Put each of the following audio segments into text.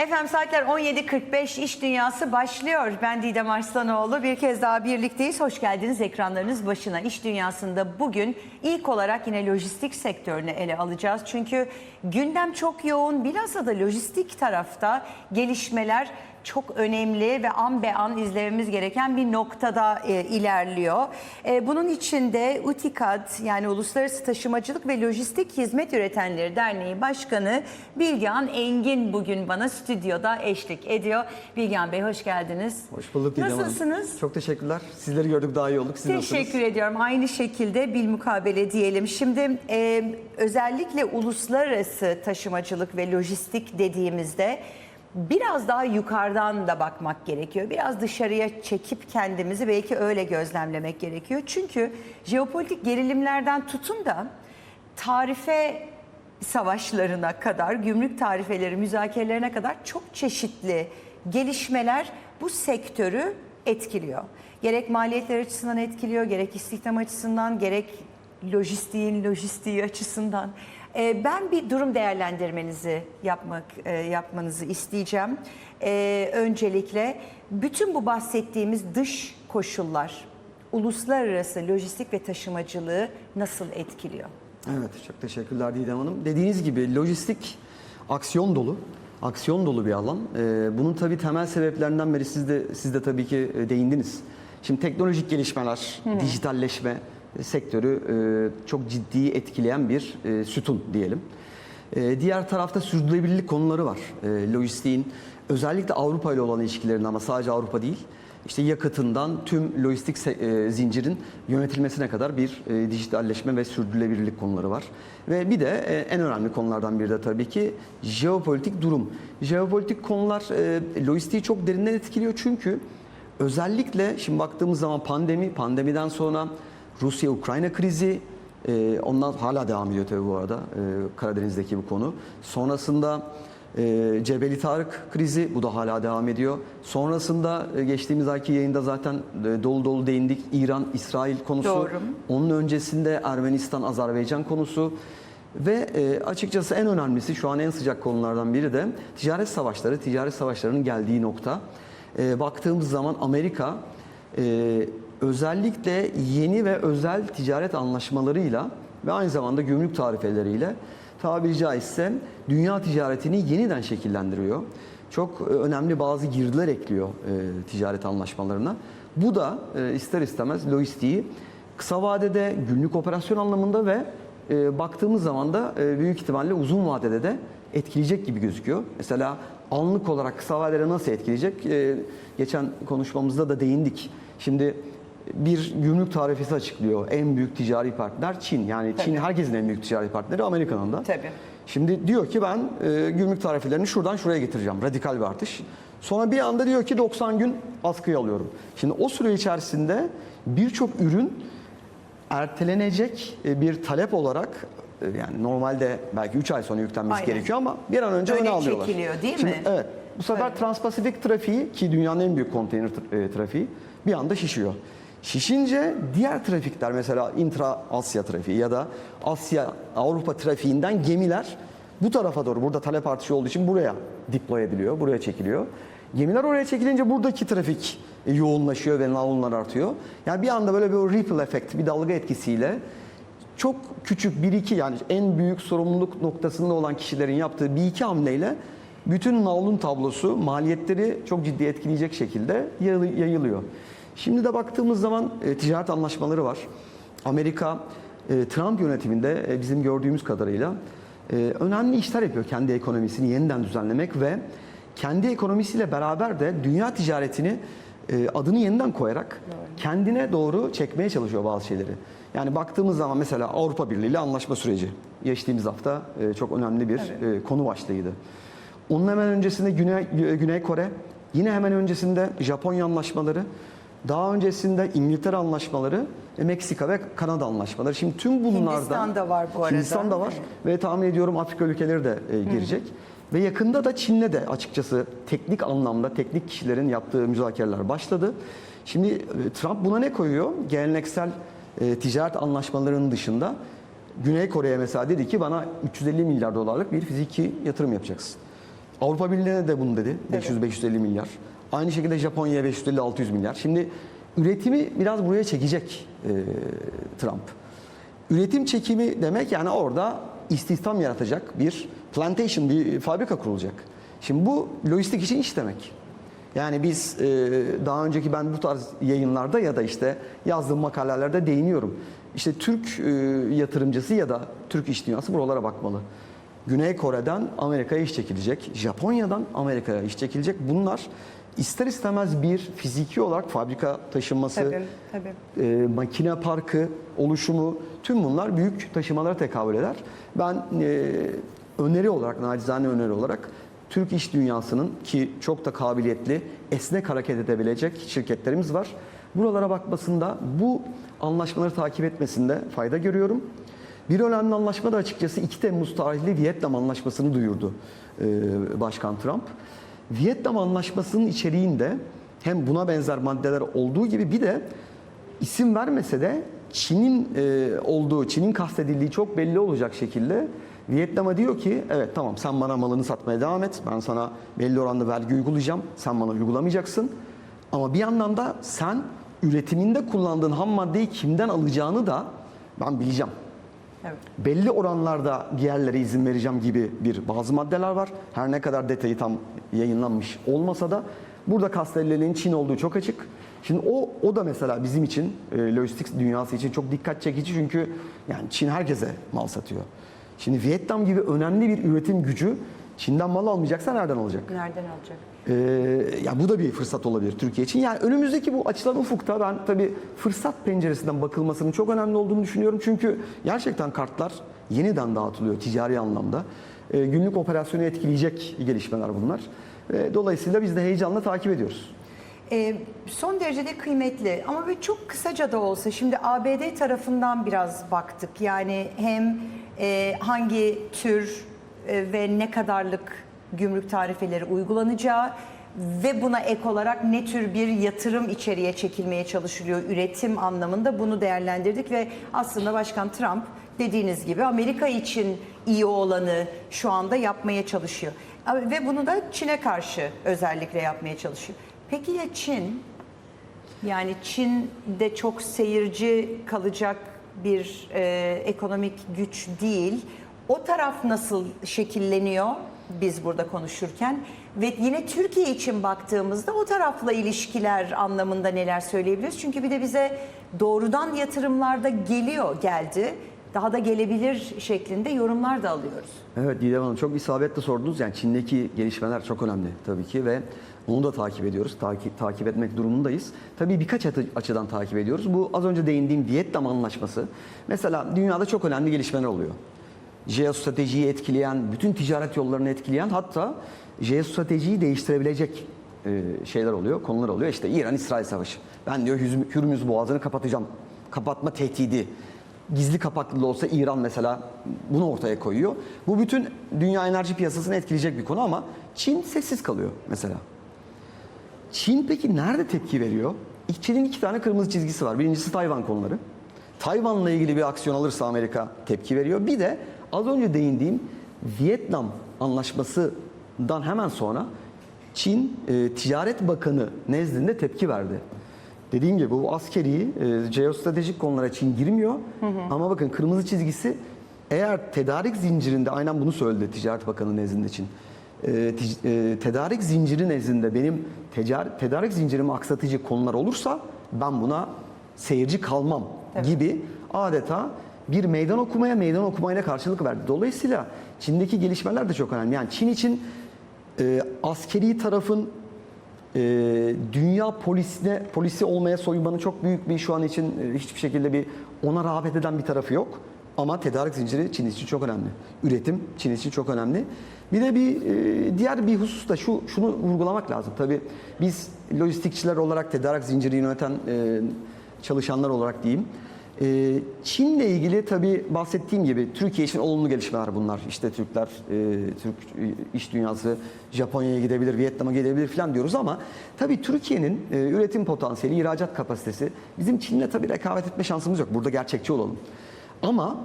Efendim saatler 17.45 iş dünyası başlıyor. Ben Didem Arslanoğlu. Bir kez daha birlikteyiz. Hoş geldiniz ekranlarınız başına. İş dünyasında bugün ilk olarak yine lojistik sektörünü ele alacağız. Çünkü gündem çok yoğun. Bilhassa da lojistik tarafta gelişmeler çok önemli ve an be an izlememiz gereken bir noktada e, ilerliyor. E, bunun için de UTİKAD yani Uluslararası Taşımacılık ve Lojistik Hizmet Üretenleri Derneği Başkanı Bilgehan Engin bugün bana stüdyoda eşlik ediyor. Bilgehan Bey hoş geldiniz. Hoş bulduk Didem Hanım. Nasılsınız? Çok teşekkürler. Sizleri gördük daha iyi olduk. Siz Teşekkür nasılsınız? ediyorum. Aynı şekilde bilmukabele diyelim. Şimdi e, özellikle uluslararası taşımacılık ve lojistik dediğimizde biraz daha yukarıdan da bakmak gerekiyor. Biraz dışarıya çekip kendimizi belki öyle gözlemlemek gerekiyor. Çünkü jeopolitik gerilimlerden tutun da tarife savaşlarına kadar, gümrük tarifeleri müzakerelerine kadar çok çeşitli gelişmeler bu sektörü etkiliyor. Gerek maliyetler açısından etkiliyor, gerek istihdam açısından, gerek lojistiğin lojistiği açısından. Ee, ben bir durum değerlendirmenizi yapmak e, yapmanızı isteyeceğim. Ee, öncelikle bütün bu bahsettiğimiz dış koşullar uluslararası lojistik ve taşımacılığı nasıl etkiliyor? Evet, çok teşekkürler Didem Hanım. Dediğiniz gibi lojistik aksiyon dolu. Aksiyon dolu bir alan. Ee, bunun tabii temel sebeplerinden biri siz de, siz de tabii ki e, değindiniz. Şimdi teknolojik gelişmeler, dijitalleşme e, sektörü e, çok ciddi etkileyen bir e, sütun diyelim. E, diğer tarafta sürdürülebilirlik konuları var. Lojistiğin özellikle Avrupa ile olan ilişkilerinde ama sadece Avrupa değil. İşte yakıtından tüm lojistik zincirin yönetilmesine kadar bir dijitalleşme ve sürdürülebilirlik konuları var. Ve bir de en önemli konulardan biri de tabii ki jeopolitik durum. Jeopolitik konular lojistiği çok derinden etkiliyor çünkü özellikle şimdi baktığımız zaman pandemi, pandemiden sonra Rusya-Ukrayna krizi, e, onlar hala devam ediyor tabii bu arada e, Karadeniz'deki bu konu. Sonrasında e, Cebeli Tarık krizi bu da hala devam ediyor. Sonrasında e, geçtiğimiz ayki yayında zaten e, dolu dolu değindik. İran-İsrail konusu. Doğru. Onun öncesinde Ermenistan-Azerbaycan konusu. Ve e, açıkçası en önemlisi şu an en sıcak konulardan biri de ticaret savaşları, ticaret savaşlarının geldiği nokta. E, baktığımız zaman Amerika e, özellikle yeni ve özel ticaret anlaşmalarıyla ve aynı zamanda gümrük tarifeleriyle tabiri caizse dünya ticaretini yeniden şekillendiriyor. Çok e, önemli bazı girdiler ekliyor e, ticaret anlaşmalarına. Bu da e, ister istemez lojistiği kısa vadede günlük operasyon anlamında ve e, baktığımız zaman da e, büyük ihtimalle uzun vadede de etkileyecek gibi gözüküyor. Mesela anlık olarak kısa vadede nasıl etkileyecek? E, geçen konuşmamızda da değindik. Şimdi bir gümrük tarifesi açıklıyor. En büyük ticari partner Çin. Yani Çin Tabii. herkesin en büyük ticari partneri Amerika'nın da. Tabii. Şimdi diyor ki ben e, gümrük tarifelerini şuradan şuraya getireceğim. Radikal bir artış. Sonra bir anda diyor ki 90 gün askıya alıyorum. Şimdi o süre içerisinde birçok ürün ertelenecek e, bir talep olarak e, yani normalde belki 3 ay sonra yüklenmesi Aynen. gerekiyor ama bir an önce Öne öne alıyorlar. çekiliyor, değil Şimdi, mi? Evet. Bu sefer Evet. Transpasifik trafiği ki dünyanın en büyük konteyner e, trafiği bir anda şişiyor. Şişince diğer trafikler mesela intra Asya trafiği ya da Asya Avrupa trafiğinden gemiler bu tarafa doğru burada talep artışı olduğu için buraya deploy ediliyor, buraya çekiliyor. Gemiler oraya çekilince buradaki trafik e, yoğunlaşıyor ve naunlar artıyor. Yani bir anda böyle bir ripple efekt, bir dalga etkisiyle çok küçük bir iki yani en büyük sorumluluk noktasında olan kişilerin yaptığı bir iki hamleyle bütün navlun tablosu maliyetleri çok ciddi etkileyecek şekilde yayılı- yayılıyor. Şimdi de baktığımız zaman e, ticaret anlaşmaları var. Amerika e, Trump yönetiminde e, bizim gördüğümüz kadarıyla e, önemli işler yapıyor kendi ekonomisini yeniden düzenlemek ve kendi ekonomisiyle beraber de dünya ticaretini e, adını yeniden koyarak kendine doğru çekmeye çalışıyor bazı şeyleri. Yani baktığımız zaman mesela Avrupa Birliği ile anlaşma süreci geçtiğimiz hafta e, çok önemli bir e, konu başlığıydı. Onun hemen öncesinde Güney, Güney Kore, yine hemen öncesinde Japonya anlaşmaları, daha öncesinde İngiltere anlaşmaları, Meksika ve Kanada anlaşmaları. Şimdi tüm bunlarda Hindistan da var bu arada. Hindistan da var ve tahmin ediyorum Afrika ülkeleri de e, girecek. Ve yakında da Çin'le de açıkçası teknik anlamda teknik kişilerin yaptığı müzakereler başladı. Şimdi e, Trump buna ne koyuyor? Geleneksel e, ticaret anlaşmalarının dışında Güney Kore'ye mesela dedi ki bana 350 milyar dolarlık bir fiziki yatırım yapacaksın. Avrupa Birliği'ne de bunu dedi. 500-550 milyar. Aynı şekilde Japonya'ya 550-600 milyar. Şimdi üretimi biraz buraya çekecek e, Trump. Üretim çekimi demek yani orada istihdam yaratacak bir plantation, bir fabrika kurulacak. Şimdi bu lojistik için iş demek. Yani biz e, daha önceki ben bu tarz yayınlarda ya da işte yazdığım makalelerde değiniyorum. İşte Türk e, yatırımcısı ya da Türk iş dünyası buralara bakmalı. Güney Kore'den Amerika'ya iş çekilecek, Japonya'dan Amerika'ya iş çekilecek. Bunlar ister istemez bir fiziki olarak fabrika taşınması, Tabii, tabii. e, makine parkı oluşumu tüm bunlar büyük taşımalara tekabül eder. Ben e, öneri olarak, nacizane öneri olarak Türk iş dünyasının ki çok da kabiliyetli, esnek hareket edebilecek şirketlerimiz var. Buralara bakmasında, bu anlaşmaları takip etmesinde fayda görüyorum. Bir önemli anlaşma da açıkçası 2 Temmuz tarihli Vietnam Anlaşması'nı duyurdu e, Başkan Trump. Vietnam Anlaşması'nın içeriğinde hem buna benzer maddeler olduğu gibi bir de isim vermese de Çin'in e, olduğu, Çin'in kastedildiği çok belli olacak şekilde Vietnam'a diyor ki evet tamam sen bana malını satmaya devam et. Ben sana belli oranda vergi uygulayacağım. Sen bana uygulamayacaksın. Ama bir yandan da sen üretiminde kullandığın ham maddeyi kimden alacağını da ben bileceğim Evet. belli oranlarda diğerlere izin vereceğim gibi bir bazı maddeler var. Her ne kadar detayı tam yayınlanmış olmasa da burada kastedilenin Çin olduğu çok açık. Şimdi o o da mesela bizim için e, lojistik dünyası için çok dikkat çekici çünkü yani Çin herkese mal satıyor. Şimdi Vietnam gibi önemli bir üretim gücü Çin'den mal almayacaksa nereden alacak? Nereden alacak? Ee, ya bu da bir fırsat olabilir Türkiye için. Yani önümüzdeki bu açılan ufukta ben tabii fırsat penceresinden bakılmasının çok önemli olduğunu düşünüyorum. Çünkü gerçekten kartlar yeniden dağıtılıyor ticari anlamda. Ee, günlük operasyonu etkileyecek gelişmeler bunlar. Ee, dolayısıyla biz de heyecanla takip ediyoruz. Ee, son derecede kıymetli ama böyle çok kısaca da olsa şimdi ABD tarafından biraz baktık. Yani hem e, hangi tür e, ve ne kadarlık gümrük tarifeleri uygulanacağı ve buna ek olarak ne tür bir yatırım içeriye çekilmeye çalışılıyor üretim anlamında bunu değerlendirdik ve aslında Başkan Trump dediğiniz gibi Amerika için iyi olanı şu anda yapmaya çalışıyor. Ve bunu da Çin'e karşı özellikle yapmaya çalışıyor. Peki ya Çin? Yani Çin de çok seyirci kalacak bir e, ekonomik güç değil. O taraf nasıl şekilleniyor biz burada konuşurken? Ve yine Türkiye için baktığımızda o tarafla ilişkiler anlamında neler söyleyebiliriz? Çünkü bir de bize doğrudan yatırımlarda geliyor, geldi. Daha da gelebilir şeklinde yorumlar da alıyoruz. Evet Didem Hanım çok isabetle sordunuz. Yani Çin'deki gelişmeler çok önemli tabii ki ve onu da takip ediyoruz. Takip, takip etmek durumundayız. Tabii birkaç açıdan takip ediyoruz. Bu az önce değindiğim Vietnam Anlaşması. Mesela dünyada çok önemli gelişmeler oluyor. Jeostratejiyi etkileyen, bütün ticaret yollarını etkileyen hatta jeostratejiyi değiştirebilecek e, şeyler oluyor, konular oluyor. İşte İran-İsrail savaşı. Ben diyor Hürmüz- Boğazı'nı kapatacağım. Kapatma tehdidi gizli kapaklı olsa İran mesela bunu ortaya koyuyor. Bu bütün dünya enerji piyasasını etkileyecek bir konu ama Çin sessiz kalıyor mesela. Çin peki nerede tepki veriyor? Çin'in iki tane kırmızı çizgisi var. Birincisi Tayvan konuları. Tayvan'la ilgili bir aksiyon alırsa Amerika tepki veriyor. Bir de az önce değindiğim Vietnam anlaşmasından hemen sonra Çin e, Ticaret Bakanı nezdinde tepki verdi. Dediğim gibi bu askeri, e, jeostratejik konulara Çin girmiyor. Ama bakın kırmızı çizgisi eğer tedarik zincirinde aynen bunu söyledi Ticaret Bakanı nezdinde Çin. E, e, tedarik zinciri nezdinde benim tecar- tedarik zincirimi aksatıcı konular olursa ben buna seyirci kalmam gibi adeta bir meydan okumaya meydan okumayla karşılık verdi. Dolayısıyla Çin'deki gelişmeler de çok önemli. Yani Çin için e, askeri tarafın e, dünya polisine polisi olmaya soyunmanın çok büyük bir şu an için e, hiçbir şekilde bir ona rağbet eden bir tarafı yok. Ama tedarik zinciri Çin için çok önemli. Üretim Çin için çok önemli. Bir de bir e, diğer bir husus da şu şunu vurgulamak lazım. Tabii biz lojistikçiler olarak tedarik zinciri yöneten e, çalışanlar olarak diyeyim. Ee, Çin'le ilgili tabii bahsettiğim gibi Türkiye için olumlu gelişmeler bunlar. İşte Türkler, e, Türk iş dünyası Japonya'ya gidebilir, Vietnam'a gidebilir falan diyoruz ama tabii Türkiye'nin e, üretim potansiyeli, ihracat kapasitesi bizim Çin'le tabii rekabet etme şansımız yok. Burada gerçekçi olalım. Ama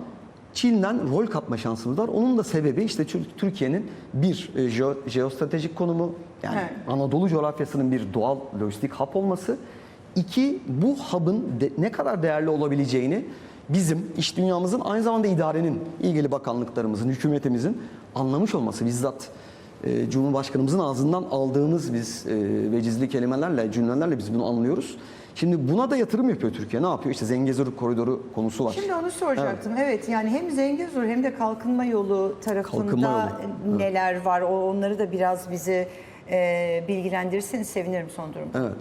Çin'den rol kapma şansımız var. Onun da sebebi işte Tür- Türkiye'nin bir e, jeo- jeostratejik konumu yani Evet. Anadolu coğrafyasının bir doğal lojistik hub olması. İki, bu hub'ın de- ne kadar değerli olabileceğini bizim iş dünyamızın aynı zamanda idarenin, ilgili bakanlıklarımızın, hükümetimizin anlamış olması bizzat e, Cumhurbaşkanımızın ağzından aldığımız biz e, vecizli kelimelerle, cümlelerle biz bunu anlıyoruz. Şimdi buna da yatırım yapıyor Türkiye. Ne yapıyor? İşte Zengezur koridoru konusu var. Şimdi onu soracaktım. Evet, yani hem Zengezur hem de kalkınma yolu tarafında Kalkınma yolu, neler var? O onları da biraz bizi e, bilgilendirirseniz sevinirim son durumda. Evet.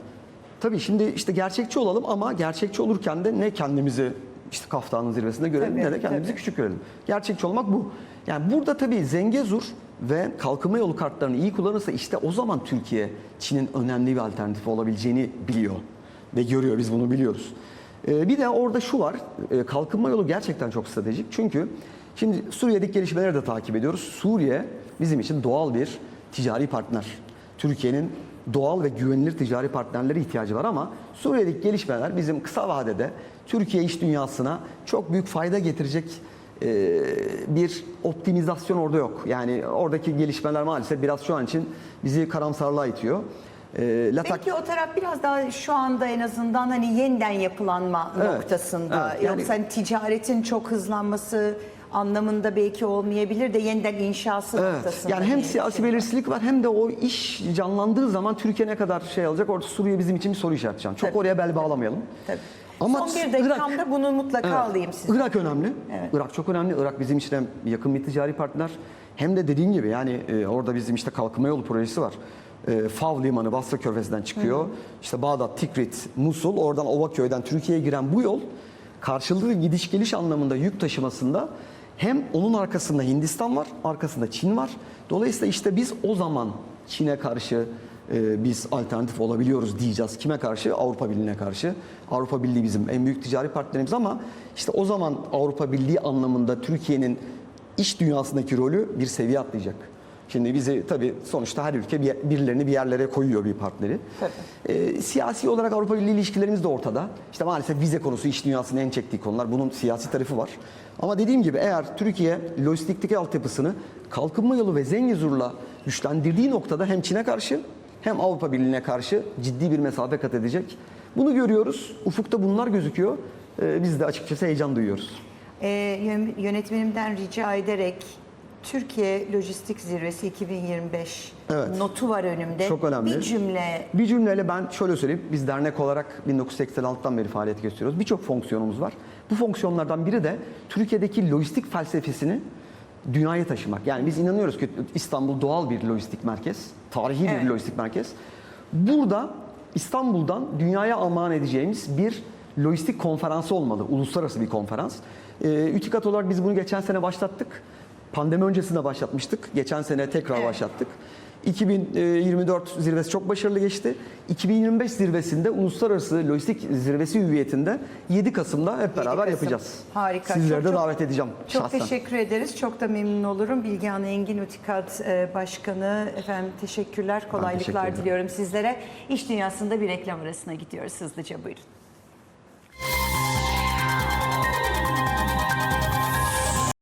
Tabii şimdi işte gerçekçi olalım ama gerçekçi olurken de ne kendimizi işte kaftanın zirvesinde görelim Tabii, ne de kendimizi tabii. küçük görelim. Gerçekçi olmak bu. Yani burada tabii Zengezur ve kalkınma yolu kartlarını iyi kullanırsa işte o zaman Türkiye Çin'in önemli bir alternatifi olabileceğini biliyor ve görüyor biz bunu biliyoruz. Ee, bir de orada şu var e, kalkınma yolu gerçekten çok stratejik çünkü şimdi Suriye'deki gelişmeleri de takip ediyoruz. Suriye bizim için doğal bir ticari partner. Türkiye'nin doğal ve güvenilir ticari partnerlere ihtiyacı var ama Suriye'deki gelişmeler bizim kısa vadede Türkiye iş dünyasına çok büyük fayda getirecek e, bir optimizasyon orada yok. Yani oradaki gelişmeler maalesef biraz şu an için bizi karamsarlığa itiyor. E, Latak- Belki o taraf biraz daha şu anda en azından hani yeniden yapılanma Evet, noktasında. evet, yani- Yoksa hani ticaretin çok hızlanması anlamında belki olmayabilir de yeniden inşası Evet. noktasında. Yani hem siyasi şey belirsizlik var hem de o iş canlandığı zaman Türkiye ne kadar şey alacak orada Suriye bizim için bir soru işareti. Çok Tabii. oraya bel bağlamayalım. Tabii. Ama Son bir Irak- dakikamda bunu mutlaka Evet. alayım size. Irak önemli. Evet. Irak çok önemli. Irak bizim için hem yakın bir ticari partner hem de dediğim gibi yani e, orada bizim işte kalkınma yolu projesi var. E, Fav limanı Basra Körfezi'nden çıkıyor. İşte Bağdat, Tikrit, Musul, oradan Ovaköy'den Türkiye'ye giren bu yol karşılıklı gidiş geliş anlamında yük taşımasında hem onun arkasında Hindistan var, arkasında Çin var. Dolayısıyla işte biz o zaman Çin'e karşı e, biz alternatif olabiliyoruz diyeceğiz. Kime karşı? Avrupa Birliği'ne karşı. Avrupa Birliği bizim en büyük ticari partnerimiz ama işte o zaman Avrupa Birliği anlamında Türkiye'nin iş dünyasındaki rolü bir seviye atlayacak. Şimdi bizi tabii sonuçta her ülke bir, birilerini bir yerlere koyuyor bir partneri. E, siyasi olarak Avrupa Birliği ilişkilerimiz de ortada. İşte maalesef vize konusu iş dünyasının en çektiği konular. Bunun siyasi tarafı var. Ama dediğim gibi eğer Türkiye lojistikteki altyapısını kalkınma yolu ve Zengezur'la güçlendirdiği noktada hem Çin'e karşı hem Avrupa Birliği'ne karşı ciddi bir mesafe kat edecek. Bunu görüyoruz. Ufukta bunlar gözüküyor. Ee, biz de açıkçası heyecan duyuyoruz. Ee, yön- yönetmenimden rica ederek Türkiye Lojistik Zirvesi 2025 Evet. notu var önümde. Çok önemli. Bir cümle Bir cümleyle ben şöyle söyleyeyim. Biz dernek olarak 1986'dan beri faaliyet gösteriyoruz. Birçok fonksiyonumuz var. Bu fonksiyonlardan biri de Türkiye'deki lojistik felsefesini dünyaya taşımak. Yani biz inanıyoruz ki İstanbul doğal bir lojistik merkez. Tarihi Evet. bir lojistik merkez. Burada İstanbul'dan dünyaya armağan edeceğimiz bir lojistik konferansı olmalı. Uluslararası bir konferans. Ee, Ütikat olarak biz bunu geçen sene başlattık. Pandemi öncesinde başlatmıştık. Geçen sene tekrar Evet. başlattık. 2024 zirvesi çok başarılı geçti. 2025 zirvesinde uluslararası lojistik zirvesi hüviyetinde 7 Kasım'da hep beraber Kasım. yapacağız. Harika. Sizleri Çok de çok- davet edeceğim Çok şahsen. teşekkür ederiz. Çok da memnun olurum. Bilgehan Engin Utikat e, Başkanı. Efendim teşekkürler, kolaylıklar ederim. diliyorum sizlere. İş dünyasında bir reklam arasına gidiyoruz hızlıca buyurun.